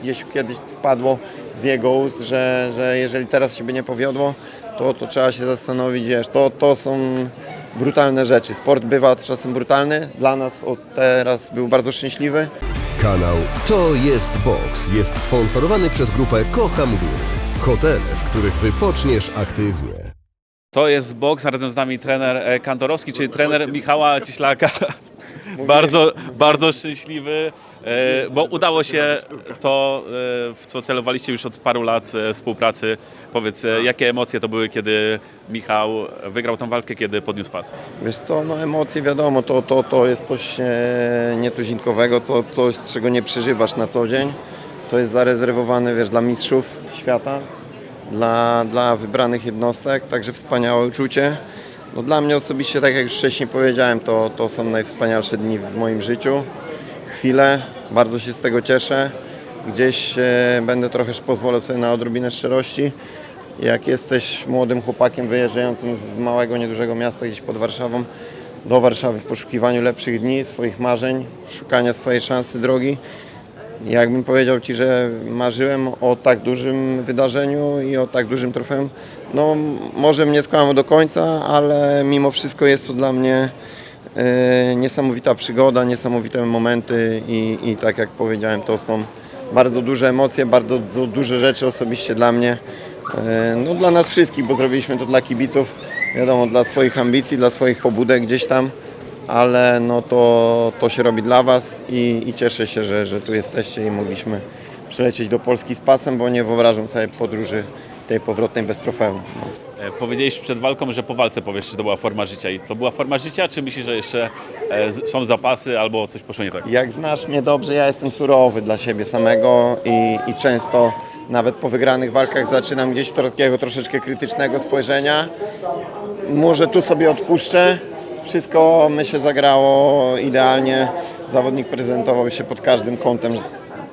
Gdzieś kiedyś wpadło z jego ust, że, że jeżeli teraz się by nie powiodło, to, to trzeba się zastanowić, wiesz, to, to są brutalne rzeczy. Sport bywa czasem brutalny, dla nas od teraz był bardzo szczęśliwy. Kanał To jest Box jest sponsorowany przez grupę Kocham Góry. Hotele, w których wypoczniesz aktywnie. To jest boks, a razem z nami trener e, Kantorowski, czyli trener Michała Cieślaka. Bardzo, bardzo szczęśliwy, e, bo udało się to, e, w co celowaliście już od paru lat e, współpracy. Powiedz, jakie emocje to były, kiedy Michał wygrał tą walkę, kiedy podniósł pas? Wiesz co, no emocje wiadomo, to, to, to jest coś nietuzinkowego, to coś, czego nie przeżywasz na co dzień. To jest zarezerwowane, wiesz, dla mistrzów świata, dla, dla wybranych jednostek, także wspaniałe uczucie. No, dla mnie osobiście, tak jak już wcześniej powiedziałem, to, to są najwspanialsze dni w moim życiu. Chwile, bardzo się z tego cieszę. Gdzieś e, będę trochę, pozwolę sobie na odrobinę szczerości. Jak jesteś młodym chłopakiem wyjeżdżającym z małego, niedużego miasta gdzieś pod Warszawą do Warszawy w poszukiwaniu lepszych dni, swoich marzeń, szukania swojej szansy drogi, jakbym powiedział Ci, że marzyłem o tak dużym wydarzeniu i o tak dużym trofeum, no może mnie skłamał do końca, ale mimo wszystko jest to dla mnie e, niesamowita przygoda, niesamowite momenty i, i tak jak powiedziałem, to są bardzo duże emocje, bardzo du- duże rzeczy osobiście dla mnie, e, no dla nas wszystkich, bo zrobiliśmy to dla kibiców, wiadomo, dla swoich ambicji, dla swoich pobudek gdzieś tam, ale no to, to się robi dla Was i, i cieszę się, że, że tu jesteście i mogliśmy przylecieć do Polski z pasem, bo nie wyobrażam sobie podróży tej powrotnej bez trofeum. No. E, Powiedzieliś przed walką, że po walce powiesz, czy to była forma życia. I to była forma życia, czy myślisz, że jeszcze e, są zapasy albo coś poszło nie tak? Jak znasz mnie dobrze, ja jestem surowy dla siebie samego i, i często nawet po wygranych walkach zaczynam gdzieś takiego troszeczkę krytycznego spojrzenia. Może tu sobie odpuszczę. Wszystko myślę zagrało idealnie. Zawodnik prezentował się pod każdym kątem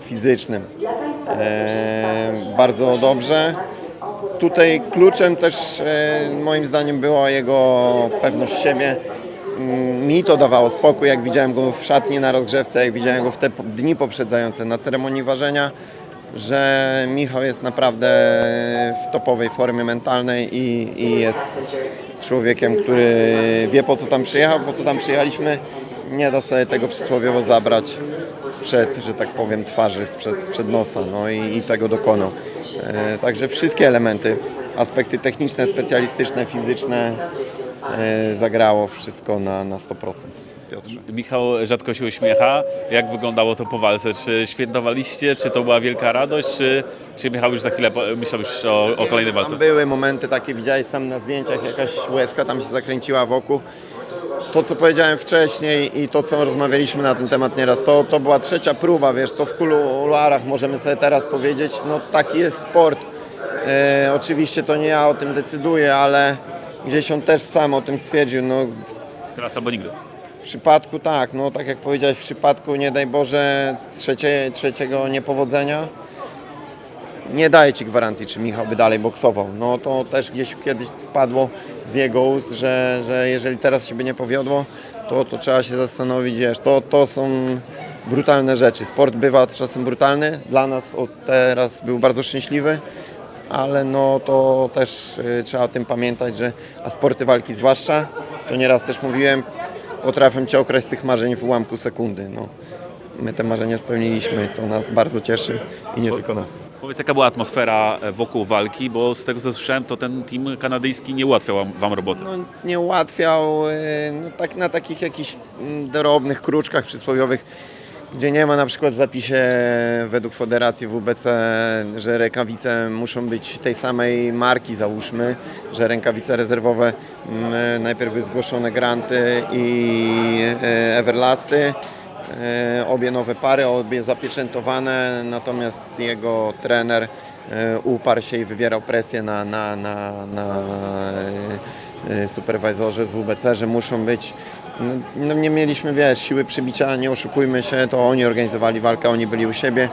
fizycznym. E, bardzo dobrze. Tutaj kluczem też e, moim zdaniem była jego pewność siebie. Mm, Mi to dawało spokój, jak widziałem go w szatni na rozgrzewce, jak widziałem go w te dni poprzedzające na ceremonii ważenia, że Michał jest naprawdę w topowej formie mentalnej i, i jest człowiekiem, który wie po co tam przyjechał, po co tam przyjechaliśmy. Nie da sobie tego przysłowiowo zabrać sprzed, że tak powiem, twarzy, sprzed, sprzed nosa no i, i tego dokonał. E, Także wszystkie elementy, aspekty techniczne, specjalistyczne, fizyczne e, zagrało wszystko na, na 100%. Piotrze. Michał rzadko się uśmiecha. Jak wyglądało to po walce? Czy świętowaliście? Czy to była wielka radość? Czy, czy Michał już za chwilę myślał już o, o kolejnej walce? Tam były momenty takie, widziałeś sam na zdjęciach, jakaś łezka tam się zakręciła wokół. To, co powiedziałem wcześniej i to, co rozmawialiśmy na ten temat nieraz, to, to była trzecia próba, wiesz, to w kuluarach możemy sobie teraz powiedzieć, no taki jest sport. E, oczywiście to nie ja o tym decyduję, ale gdzieś on też sam o tym stwierdził, no Teraz albo nigdy. w przypadku tak, no tak jak powiedziałeś, w przypadku nie daj Boże trzecie, trzeciego niepowodzenia nie daje Ci gwarancji, czy Michał by dalej boksował. No to też gdzieś kiedyś wpadło z jego ust, że, że jeżeli teraz się by nie powiodło, to, to trzeba się zastanowić, wiesz, to, to są brutalne rzeczy. Sport bywa czasem brutalny, dla nas od teraz był bardzo szczęśliwy, ale no to też y, trzeba o tym pamiętać, że a sporty walki zwłaszcza, to nieraz też mówiłem, potrafią Cię okraść z tych marzeń w ułamku sekundy. No. My te marzenia spełniliśmy, co nas bardzo cieszy i nie tylko nas. Powiedz, jaka była atmosfera e, wokół walki, bo z tego co słyszałem, to ten team kanadyjski nie ułatwiał wam, roboty. no, nie ułatwiał y, no, tak, na takich jakichś mm, drobnych kruczkach przysłowiowych, gdzie nie ma na przykład w zapisie według Federacji WBC, że rękawice muszą być tej samej marki załóżmy, że rękawice rezerwowe mm, najpierw były zgłoszone Granty i Everlasty. E, obie nowe pary, obie zapieczętowane, natomiast jego trener e, uparł się i wywierał presję na, na, na, na e, superwajzorze z WBC, że muszą być, no, no nie mieliśmy, wiesz, siły przybicia, nie oszukujmy się, to oni organizowali walkę, oni byli u siebie,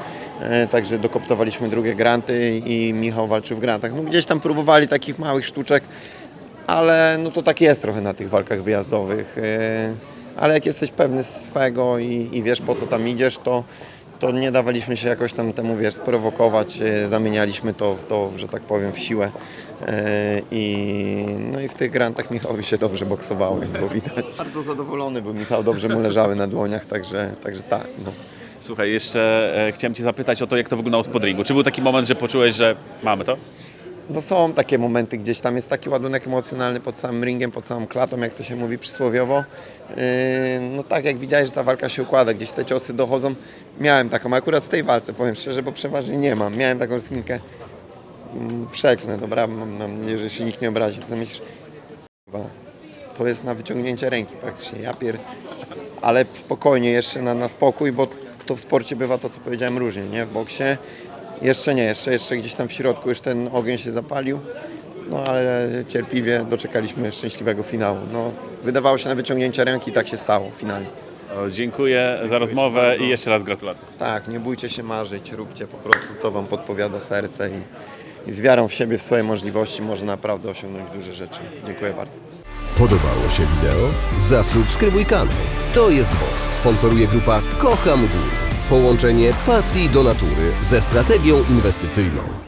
także dokoptowaliśmy drugie granty i Michał walczył w grantach. No gdzieś tam próbowali takich małych sztuczek, ale no to tak jest trochę na tych walkach wyjazdowych. Ale jak jesteś pewny swego i, i wiesz po co tam idziesz, to, to nie dawaliśmy się jakoś tam temu, wiesz, sprowokować, e, zamienialiśmy to to, że tak powiem, w siłę. E, I, no i w tych grantach Michałowi się dobrze boksowało, jak było widać. Bardzo zadowolony był Michał, dobrze mu leżały na dłoniach, także, także tak. No. Słuchaj, jeszcze e, chciałem Cię zapytać o to, jak to wyglądało z podringu. Czy był taki moment, że poczułeś, że mamy to? No są takie momenty, gdzieś tam jest taki ładunek emocjonalny pod samym ringiem, pod samą klatą, jak to się mówi przysłowiowo. Yy, no tak, jak widziałeś, że ta walka się układa, gdzieś te ciosy dochodzą. Miałem taką, akurat w tej walce, powiem szczerze, bo przeważnie nie mam. Miałem taką skminkę, mm, przeklnę, dobra, mam nadzieję, że się nikt nie obrazi. Co myślisz? To jest na wyciągnięcie ręki praktycznie, ja pier... Ale spokojnie, jeszcze na, na spokój, bo to w sporcie bywa to, co powiedziałem, różnie, nie? W boksie jeszcze nie, jeszcze, jeszcze gdzieś tam w środku już ten ogień się zapalił. No ale cierpliwie doczekaliśmy szczęśliwego finału. No, wydawało się na wyciągnięcie ręki i tak się stało finalnie. O, dziękuję za rozmowę i jeszcze raz gratulacje. Tak, nie bójcie się marzyć, róbcie po prostu co wam podpowiada serce i, i z wiarą w siebie, w swoje możliwości można naprawdę osiągnąć duże rzeczy. Dziękuję bardzo. Podobało się wideo? Zasubskrybuj kanał. To jest Box. Sponsoruje grupa Kocham Góry. Połączenie pasji do natury ze strategią inwestycyjną.